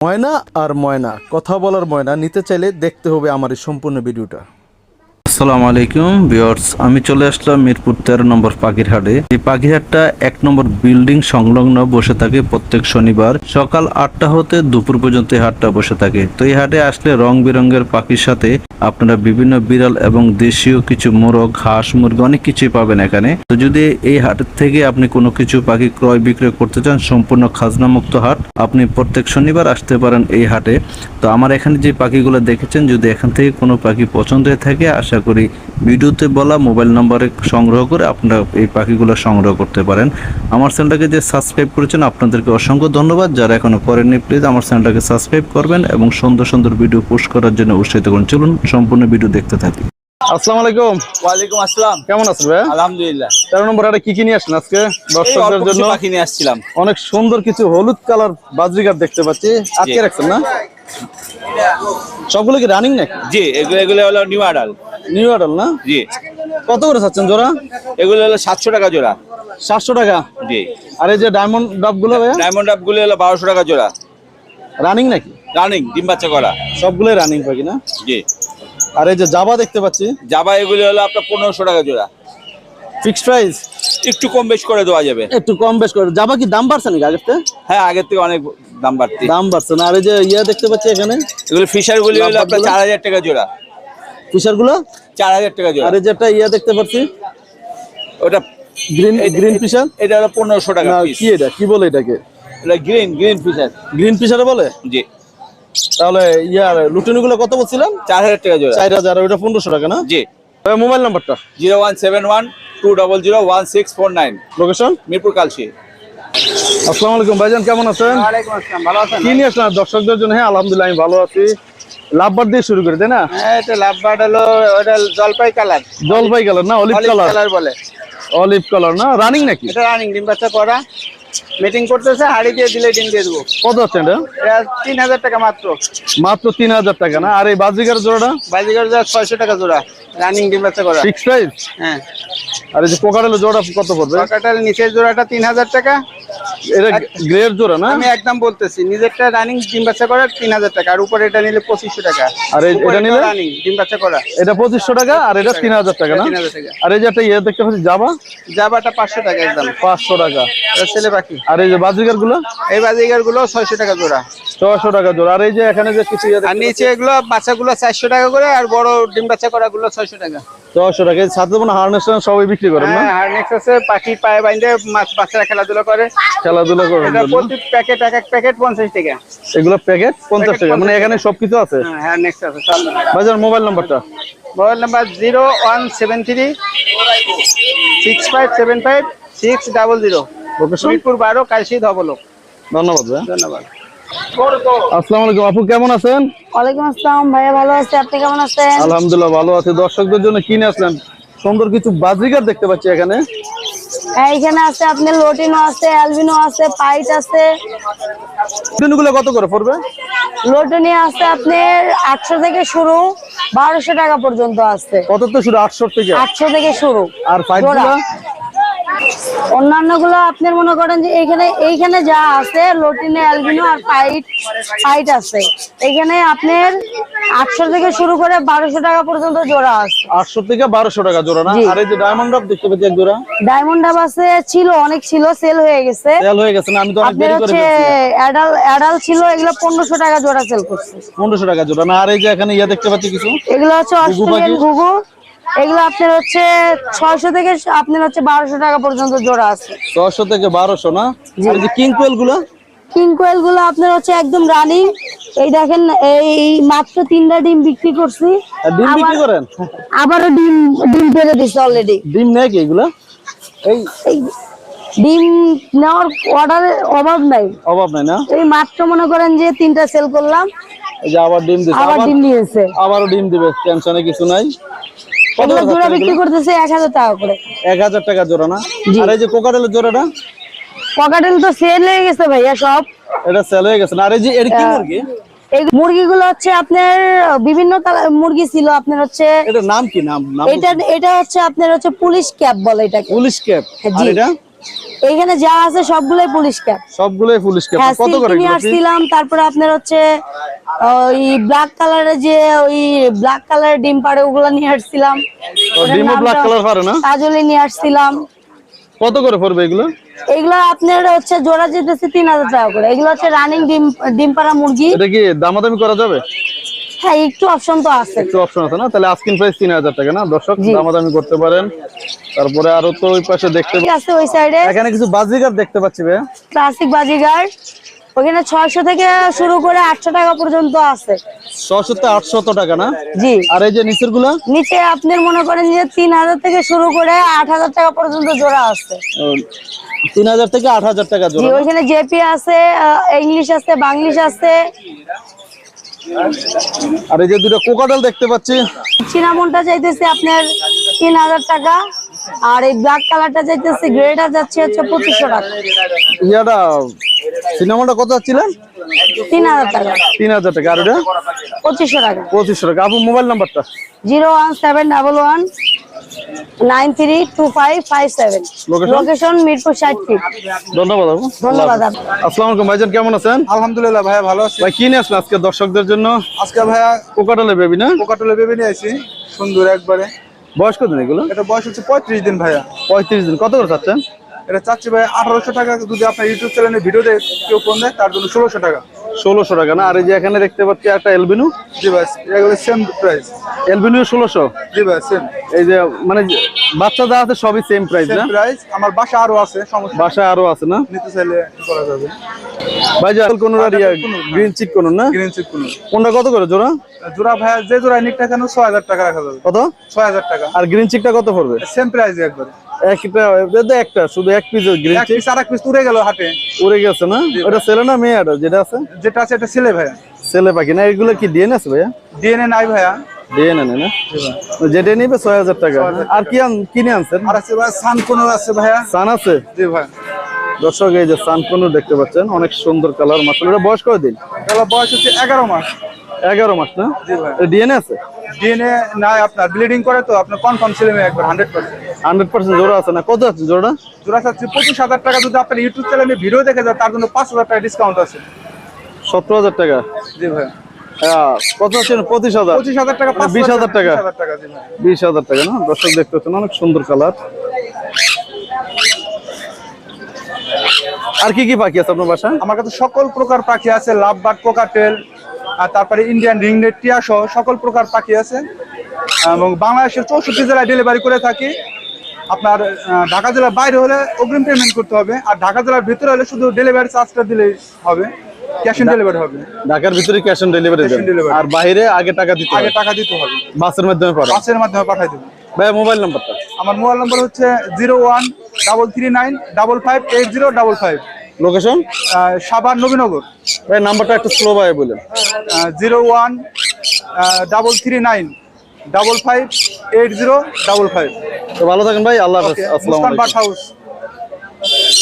ময়না আর ময়না কথা বলার ময়না নিতে চাইলে দেখতে হবে আমার এই সম্পূর্ণ ভিডিওটা। আসসালামু আলাইকুম, ভিউয়ার্স। আমি চলে আসলাম মিরপুর তেরো নম্বর পাখিরহাটে। এই পাখিরহাটটা এক নম্বর বিল্ডিং সংলগ্ন, বসে থাকে প্রত্যেক শনিবার সকাল আটটা হতে দুপুর পর্যন্ত এই হাটটা বসে থাকে। তো এই হাটে আসলে রং বেরঙের পাখির সাথে আপনারা বিভিন্ন বিড়াল এবং দেশীয় কিছু মোরগ, হাঁস, মুরগি অনেক কিছুই পাবেন এখানে। তো যদি এই হাট থেকে আপনি কোনো কিছু পাখি ক্রয় বিক্রয় করতে চান, সম্পূর্ণ খাজনা মুক্ত হাট, আপনি প্রত্যেক শনিবার আসতে পারেন এই হাটে। তো আমার এখানে যে পাখিগুলো দেখেছেন, যদি এখান থেকে কোনো পাখি পছন্দ হয়ে থাকে, আশা করি ভিডিওতে বলা মোবাইল নম্বরে সংগ্রহ করে আপনারা এই পাখিগুলো সংগ্রহ করতে পারেন। আমার চ্যানেলটাকে যে সাবস্ক্রাইব করেছেন আপনাদেরকে অসংখ্য ধন্যবাদ। যারা এখনও করেননি প্লিজ আমার চ্যানেলটাকে সাবস্ক্রাইব করবেন এবং সুন্দর সুন্দর ভিডিও পোস্ট করার জন্য উৎসাহিত করুন চলুন সম্পূর্ণ ভিডিও দেখতে থাকি। আসসালামু আলাইকুম। ওয়ালাইকুম আসসালাম। কেমন আছেন ভাই আলহামদুলিল্লাহ। তেরো নম্বর কি কি নিয়ে আসছেন আজকে? এই দর্শকদের জন্য পাখি নিয়ে আসছিলাম। অনেক সুন্দর কিছু হলুদ কালার দেখতে পাচ্ছি। আটকে রাখছেন না? সবগুলো কি রানিং নাকি? জি এগুলো এগুলো হলো নিউ আডাল নিউ আডাল না? জি। কত করে চাচ্ছেন জোড়া? এগুলো হলো সাতশো টাকা জোড়া। সাতশো টাকা? জি। আর এই যে ডায়মন্ড ডাবগুলো ভাইয়া? ডায়মন্ড আপগুলো হলো বারোশো টাকা জোড়া। রানিং নাকি? রানিং ডিম বাচ্চা করা। সবগুলোই রানিং পাখি না জি। আর এই যে জাবা দেখতে পাচ্ছি? জাবা এগুলো হলো আপনার পনেরোশো টাকা জোড়া। ফিক্সড প্রাইস একটু কম বেশ করে দেওয়া যাবে। একটু কম বেশ করে। জাবা কি দাম বাড়ছে নাকি আগের থেকে? হ্যাঁ আগের থেকে অনেক দাম বাড়তি দাম বাড়ছে না। আর এই যে ইয়ে দেখতে পাচ্ছি এখানে? এগুলো ফিশার গুলি হলো আপনার চার হাজার টাকা জোড়া। ফিশারগুলো? চার হাজার টাকা আর এই যে একটা ইয়ে দেখতে পাচ্ছি ওটা গ্রিন গ্রিন ফিশার এটা হলো পনেরোশো টাকা কি এটা? কি বলে এটাকে? এটা গ্রিন গ্রিন ফিশার গ্রিন ফিশারে বলে? জি। তাহলে ইয়ার লুটিনি গুলো কত বলছিলাম চার হাজার টাকা জোড়া। চার হাজার আর ওইটা পনেরোশো টাকা না? জি। মোবাইল নাম্বারটা? Zero one seven one two double zero one six four nine. Location Mirpur Kalshi আসসালামু আলাইকুম ভাইজান কেমন আছেন? ভালো আছেন? কি নিয়ে আসলেন? দর্শকদের জন্য? হ্যাঁ আলহামদুলিল্লাহ আমি ভালো আছি। লাভবার দিয়ে শুরু করে তাই না? হ্যাঁ এটা লাভবার্ড হলো ওটা জলপাই কালার। জলপাই কালার না অলিভ অলিভ কালার? কালার বলে। অলিভ কালার না রানিং নাকি? এটা রানিং ডিম বাচ্চা করা মিটিং করতেছে হাড়ি দিয়ে দিলে ডিম দিয়ে দেবো। কত হচ্ছে এটা? এটা তিন হাজার টাকা মাত্র। মাত্র তিন হাজার টাকা না? আর এই বাজিকার জোড়াটা? যা ছয়শো টাকা জোড়া রানিং ডিম বাচ্চা করা। ফিক্স প্রাইস হ্যাঁ। আর এই যে জোড়া কত পড়বে? নিচের জোড়াটা তিন হাজার টাকা। এটা গ্রের জোড়া না? আমি একদম বলতেছি নিজেরটা রানিং ডিম বাচ্চা করা তিন হাজার টাকা আর উপরে এটা নিলে পঁচিশশো টাকা। আর এটা নিলে? রানিং ডিম বাচ্চা করা। এটা পঁচিশশো টাকা আর এটা তিন হাজার টাকা না? আর এই যে একটা ইয়ে দেখতে পাচ্ছি জাবা? জাবাটা পাঁচশো টাকা একদম। পাঁচশো টাকা। ছেলে পাখি আর এই যে বাজিকারগুলো এই বাজিগারগুলো ছয়শো টাকা জোড়া। ছশো টাকা জোড়া। আর এই যে এখানে যে কিছু ইয়ে আর নিচে এগুলো বাচ্চাগুলো চারশো টাকা করে আর বড় ডিম বাচ্চা করা গুলো ছয়শো টাকা। টাকা। এই সাথে মনে হার্নেস সবাই বিক্রি করেন না? হ্যাঁ আছে পাখি পায়ে বাচ্চারা খেলাধুলা করে। খেলাধুলা প্রতি প্যাকেট এক এক প্যাকেট পঞ্চাশ টাকা। এগুলো প্যাকেট পঞ্চাশ টাকা? মানে এখানে সবকিছু আছে? হ্যাঁ হারনেক্স আছে বাজার মোবাইল নাম্বারটা mobile number zero one seven three six five seven five six double zero Mirpur বারো কালসি ধবলক ধন্যবাদ ধন্যবাদ। আসসালামু আলাইকুম আপু কেমন আছেন? ওয়ালাইকুম আসসালাম ভাইয়া ভালো আছি আপনি কেমন আছেন? আলহামদুলিল্লাহ ভালো আছি। দর্শকদের জন্য কিনে আসলেন? সুন্দর কিছু বাজিকার দেখতে পাচ্ছি এখানে। হ্যাঁ এখানে আছে আপনার লোটিনো আছে অ্যালবিনো আছে পাইট আছে। গুলো কত করে পড়বে? লোটনি আছে আপনার আটশো থেকে শুরু বারোশো টাকা পর্যন্ত আছে। কত তো শুধু আটশো থেকে আটশো থেকে শুরু। আর ফাইভ জোড়া। গুলো অন্যান্যগুলো আপনার মনে করেন যে এইখানে এইখানে যা আছে লোটিনে অ্যালবিনো আর পাইট পাইট আছে। এখানে আপনার আটশো থেকে শুরু করে বারোশো টাকা পর্যন্ত জোড়া আছে। আটশো থেকে বারোশো টাকা জোড়া না? আর এই যে ডায়মন্ড ড্রপ দেখতে পাচ্ছি এক জোড়া। ডায়মন্ড ডাব আছে ছিল অনেক ছিল সেল হয়ে গেছে। তেল হয়ে গেছে না? আমি তো অনেক দেরি করে অ্যাডাল অ্যাডাল ছিল এগুলো পনেরোশো টাকা জোড়া সেল করছে। পনেরোশো টাকা জোড়া। না আর এই যে এখানে ইয়ে দেখতে পাচ্ছি কিছু? এগুলো হচ্ছে অস্ট্রেলিয়ান? ঘুঘু। এগুলো আপনার হচ্ছে ছয়শো থেকে আপনার হচ্ছে বারোশো টাকা পর্যন্ত জোড়া আছে। ছশো থেকে বারোশো না? কিং কোয়েলগুলো? কিং কোয়েলগুলো আপনার হচ্ছে একদম রানিং। এই দেখেন এই মাত্র তিনটা ডিম বিক্রি করছি। ডিম বিক্রি করেন? আবারও ডিম ডিম পেরে দিচ্ছে অলরেডি ডিম নেই কি এগুলো? এই এই ডিম নেওয়ার অর্ডারের অভাব নাই। অভাব নাই না? এই মাত্র মনে করেন যে তিনটা সেল করলাম। এই যে আবার ডিম দিচ্ছে আবার ডিম নিয়েছে আবারও ডিম দিবে টেনশনে কিছু নাই। এগুলো জোড়া বিক্রি করতেছে এক হাজার টাকা করে। এক হাজার টাকা জোড়া না? আর এই যে কোকাটেলের জোড়াটা? কোকাটেল তো সেল হয়ে গেছে ভাইয়া সব। এটা সেল হয়ে গেছে আর এই যে এর কি মুরগি? এই মুরগিগুলো হচ্ছে আপনার বিভিন্ন মুরগি ছিল আপনার হচ্ছে এটা নাম কি? নাম নাম এটা এটা হচ্ছে আপনার হচ্ছে পুলিশ ক্যাপ বলে এটাকে। Police cap. আর এটা? এইখানে যা আছে সবগুলোই পুলিশ ক্যাপ সবগুলোই পুলিশ ক্যাপ কত করে নিয়ে আসছিলাম তারপরে আপনার হচ্ছে ওই ব্ল্যাক কালারের যে ওই ব্ল্যাক কালারের ডিম পাড়ে ওগুলো নিয়ে আসছিলাম ডিমও ব্ল্যাক কালার পারে না? কাজলি নিয়ে আসছিলাম কত করে পড়বে এগুলো? এগুলো আপনার হচ্ছে জোড়া যেতেছে তিন হাজার টাকা করে। এগুলো হচ্ছে রানিং ডিম ডিম পাড়া মুরগি। এটা কি দামাদামি করা যাবে? হ্যাঁ একটু অপশন তো আছে। একটু অপশন আছে না? তাহলে আস্কিন প্রাইস তিন হাজার টাকা না? দর্শক জি। দামাদামি করতে পারেন। তারপরে আরও তো ওই পাশে দেখতে আছে ওই সাইডে এখানে কিছু বাজিগার দেখতে পাচ্ছি ভাই ক্লাসিক বাজিগার। ওখানে ছয়শো থেকে শুরু করে আটশো টাকা পর্যন্ত আছে। ছশো আটশত টাকা না? জি। আর এই যে নিচেরগুলো নিচে আপনি মনে করেন যে তিন হাজার থেকে শুরু করে আট হাজার টাকা পর্যন্ত জোড়া আছে। তিন হাজার থেকে আট হাজার টাকা জি জোড়া ওইখানে জেপি আছে ইংলিশ আছে বাংলিশ আছে। আর এই যে দুটো কোকাটাল দেখতে পাচ্ছি। চিনামনটা চাইতেছে আপনার তিন হাজার টাকা আর এই ব্ল্যাক কালারটা চাইতেছে গ্রেটা যাচ্ছে হচ্ছে পঁচিশশো টাকা। ইয়াটা সিনেমাটা কত যাচ্ছিলেন তিন হাজার টাকা। তিন হাজার টাকা আর এটা? পঁচিশশো টাকা। পঁচিশশো টাকা। আপনার মোবাইল নাম্বারটা zero one seven double one nine three two five five seven. Location Mirpur ষাট ফিট ধন্যবাদ ধন্যবাদ আপু। আলাইকুম ভাইজান কেমন আছেন? আলহামদুলিল্লাহ ভাইয়া ভালো আছি। ভাই কি নিয়ে আসলেন আজকে দর্শকদের জন্য? আজকে ভাইয়া কোকাটালে বেবি না? কোকাটলে বেবি নিয়ে আসি সুন্দর একবারে। বয়স কত দিন এগুলো? এটা বয়স হচ্ছে পঁয়ত্রিশ দিন ভাইয়া। পঁয়ত্রিশ দিন। কত করে চাচ্ছেন? এটা চাচ্ছি ভাই আঠারোশো টাকা। যদি আপনার ইউটিউব চ্যানেলে ভিডিও দেয় কেউ ফোন দেয় তার জন্য ষোলোশো টাকা। ষোলোশো টাকা না? আর এই যে এখানে দেখতে পাচ্ছি একটা এলবিনু জি ভাই সেম প্রাইস এলবিনু ষোলোশো? জি ভাই সেম এই যে মানে বাচ্চা যা আছে সবই সেম প্রাইস না? প্রাইস আমার বাসা আরও আছে সমস্যা। বাসায় আরও আছে না? নিতে চাইলে করা যাবে। ভাইজান কোন গ্রিন চিক কোন না? গ্রিন চিক কোনো। কোনটা কত করে জোড়া? জোড়া ভাইয়া যে জোড়া নিক না ছয় হাজার টাকা রাখা যাবে। কত? ছয় হাজার টাকা। আর গ্রিন চিকটা কত পড়বে? সেম প্রাইস একবারে। একটা একটা শুধু এক পিস গ্রিন এক চিক পিস আর এক পিস উড়ে গেল হাটে। উড়ে গেছে না? ওটা ছেলে না মেয়ে যেটা আছে? যেটা আছে এটা ছেলে ভাইয়া। ছেলে পাখি না? এগুলো কি ডিএনএ আছে ভাইয়া? ডিএনএ নাই ভাইয়া। ডিএনএ না? যেটা নিবে ছয় হাজার টাকা। আর কি আন কিনে আনছেন? আর আছে ভাই সান কোনো আছে ভাইয়া। সান আছে? জি ভাই। দর্শক এই যে সান দেখতে পাচ্ছেন অনেক সুন্দর কালার মাত্র এটা বয়স দিন এগুলো বয়স হচ্ছে এগারো মাস। এগারো মাস না? ভাই। ডিএনএ আছে? ডিএনএ নাই আপনার ব্লিডিং করে তো আপনার কনফার্ম ছেলে একবার হান্ড্রেড পার্সেন্ট হান্ড্রেড পার্সেন্ট জোড়া আছে না? কত আছে জোড়া? জোড়া পঁচিশ হাজার টাকা। যদি আপনার ইউটিউব চ্যানেলে ভিডিও দেখে যায় তার জন্য পাঁচ হাজার টাকা ডিসকাউন্ট আছে। সতেরো হাজার টাকা? জি ভাই। পঁচিশ হাজার। পঁচিশ হাজার টাকা বিশ হাজার টাকা। বিশ হাজার টাকা না? দর্শক দেখতে পাচ্ছেন অনেক সুন্দর কালার। আর কি কি পাখি আছে আপনার বাসায়? আমার কাছে সকল প্রকার পাখি আছে লাভ বার্ড কোকাটেল আর তারপরে ইন্ডিয়ান রিংনেট টিয়া সহ সকল প্রকার পাখি আছে। এবং বাংলাদেশের চৌষট্টি জেলায় ডেলিভারি করে থাকি। আপনার ঢাকা জেলার বাইরে হলে অগ্রিম পেমেন্ট করতে হবে। আর ঢাকা জেলার ভিতরে হলে শুধু ডেলিভারি চার্জটা দিলেই হবে। ক্যাশ অন ডেলিভারি হবে। ঢাকার ভিতরে ক্যাশ অন ডেলিভারি আর বাইরে আগে টাকা দিতে আগে টাকা দিতে হবে। বাসের মাধ্যমে পারে বাসের মাধ্যমে পাঠাই দেবো। ভাই মোবাইল নাম্বারটা আমার মোবাইল নম্বর হচ্ছে zero one double three nine double five eight zero double five location Savar Nabinagar. ভাই নাম্বারটা একটু স্লো ভাই বলেন। Zero one double three nine double five eight zero double five তো ভালো থাকেন ভাই আল্লাহ হাফেজ। আসসালামু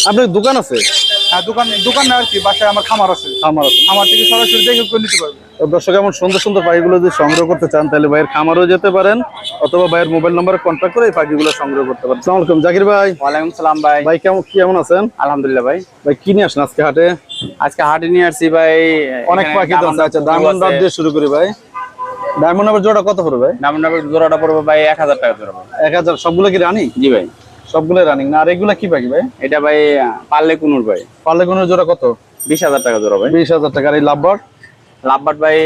আপনার দোকান আছে? দোকান দোকান আর কি বাসায় আমার খামার আছে। আমার আছে। আমার থেকে সরাসরি দেখে করে নিতে পারবে। তো দর্শক এমন সুন্দর সুন্দর পাখিগুলো যদি সংগ্রহ করতে চান তাহলে ভাইয়ের খামারও যেতে পারেন অথবা ভাইয়ের মোবাইল নাম্বারে কন্ট্যাক্ট করে এই পাখিগুলো সংগ্রহ করতে পারেন। আসসালামু আলাইকুম জাকির ভাই। ওয়ালাইকুম সালাম ভাই। ভাই কেমন কেমন আছেন? আলহামদুলিল্লাহ ভাই। ভাই কি নিয়ে আসেন আজকে হাটে? আজকে হাটে নিয়ে আসছি ভাই অনেক পাখি তো আচ্ছা ডায়মন্ড। দিয়ে শুরু করি ভাই। ডায়মন্ড নাম্বার জোড়া কত পড়বে ভাই? ডাবের জোড়াটা পড়বে ভাই এক হাজার টাকা জোড়া এক হাজার সবগুলো কি রানি? জি ভাই। সবগুলো রানিং না আর এগুলো কি পাখি ভাই? এটা ভাই পারলে কুনুর ভাই। পারলে কুনুর জোড়া কত? বিশ হাজার টাকা জোড়া ভাই। বিশ হাজার টাকার এই লাভবার? লাভবার ভাই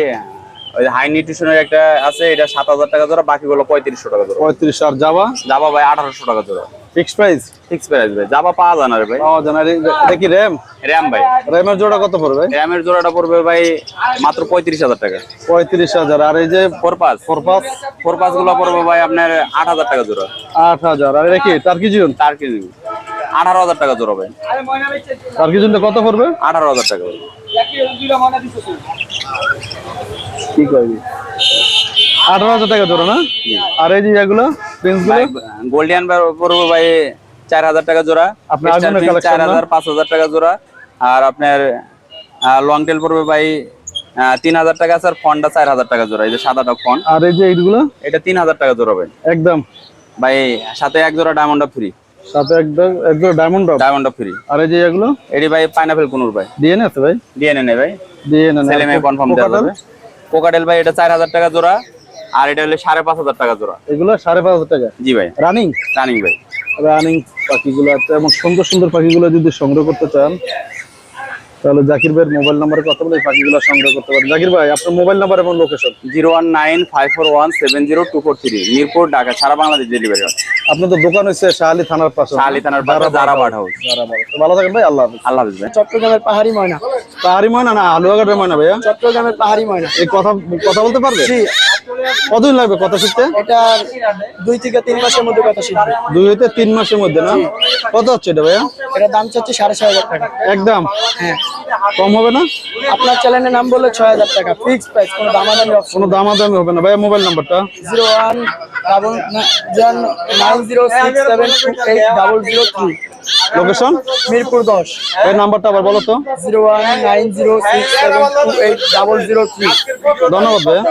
ওই হাই নিউট্রিশনের একটা আছে এটা সাত হাজার টাকা জোড়া বাকিগুলো পঁয়ত্রিশশো টাকা জোড়া। পঁয়ত্রিশ আর যাবা জাবা ভাই আঠারোশো টাকা জোড়া। ফিক্সড প্রাইস ফিক্স প্রাইস ভাই। জাবা পাওয়া যায় না রে ভাই। পাওয়া যায় না। এটা কি র্যাম র্যাম ভাই। র্যামের জোড়া কত পড়বে? র্যামের জোড়াটা পড়বে ভাই মাত্র পঁয়ত্রিশ হাজার টাকা। পঁয়ত্রিশ হাজার। আর এই যে ফোর পাঁচ ফোর পাঁচ ফোর পাঁচগুলো পড়বে ভাই আপনার আট হাজার টাকা জোড়া। আট হাজার। আর এটা কি? টার্কি জুন চার কেজি আঠারো হাজার টাকা জোড়া ভাই। টার্কি জুনটা কত পড়বে? আঠারো হাজার টাকা। কি করবি? আঠারো হাজার টাকা জোড়া না? আর এই যে এগুলো গোল্ডিয়ান পড়ব ভাই চার হাজার টাকা জোড়া। আপনার চার হাজার পাঁচ হাজার টাকা জোড়া। আর আপনার লং টেল পড়বে ভাই তিন হাজার টাকা আছে আর ফন্ডা চার হাজার টাকা জোড়া এই যে আর এই যে এইগুলো? এটা তিন হাজার টাকা জোড়া ভাই। একদম। ভাই সাথে এক জোড়া ডায়মন্ড ফ্রি সাথে একদম একদম ডায়মন্ড ডায়মন্ড ফ্রি আর এই যে এগুলো? এটি ভাই পাইনাপেল কোনুর ভাই। আছে ভাই? নেই ভাই। ছেলে মেয়ে কনফার্ম দেওয়া যাবে। কোকাটেল ভাই এটা চার হাজার টাকা জোড়া আর এটা হলে সাড়ে পাঁচ হাজার টাকা জোড়া। এগুলো সাড়ে পাঁচ হাজার টাকা? জি ভাই। রানিং রানিং ভাই। রানিং পাখিগুলো এমন সুন্দর সুন্দর পাখিগুলো যদি সংগ্রহ করতে চান তাহলে জাকির ভাইয়ের মোবাইল নাম্বারে কথা বলে পাখিগুলো সংগ্রহ করতে পারেন। জাকির ভাই আপনার মোবাইল নাম্বার এবং location zero one nine five four one seven zero two four three Mirpur Dhaka সারা বাংলাদেশ ডেলিভারি হয়। আপনার তো দোকান হচ্ছে শাহালি থানার পাশে। শাহালি থানার পাশে জারা বাট হাউস তো ভালো থাকেন ভাই আল্লাহ হাফিজ। আল্লাহ হাফিজ ভাই। চট্টগ্রামের পাহাড়ি ময়না। পাহাড়ি ময়না না আলুয়াঘাটের ময়না ভাইয়া। চট্টগ্রামের পাহাড়ি ময়না। এই কথা কথা বলতে পারবে? জি। কতদিন লাগবে কথা শিখতে এটা দুই থেকে তিন মাসের মধ্যে কথা শিখবে দুই হইতে তিন মাসের মধ্যে না? কত হচ্ছে এটা ভাইয়া? এটা দাম চাচ্ছে সাড়ে ছয় হাজার টাকা। একদম? হ্যাঁ। কম হবে না? আপনার চ্যানেলের নাম বললে ছয় হাজার টাকা ফিক্স প্রাইস কোনো দামাদামি কোনো দামাদামি হবে না। ভাইয়া মোবাইল নাম্বারটা zero one double nine zero six seven two eight double zero three. Location Mirpur দশ। এই নাম্বারটা আবার বলো তো। Zero one nine zero six seven two eight double zero three. ধন্যবাদ ভাইয়া।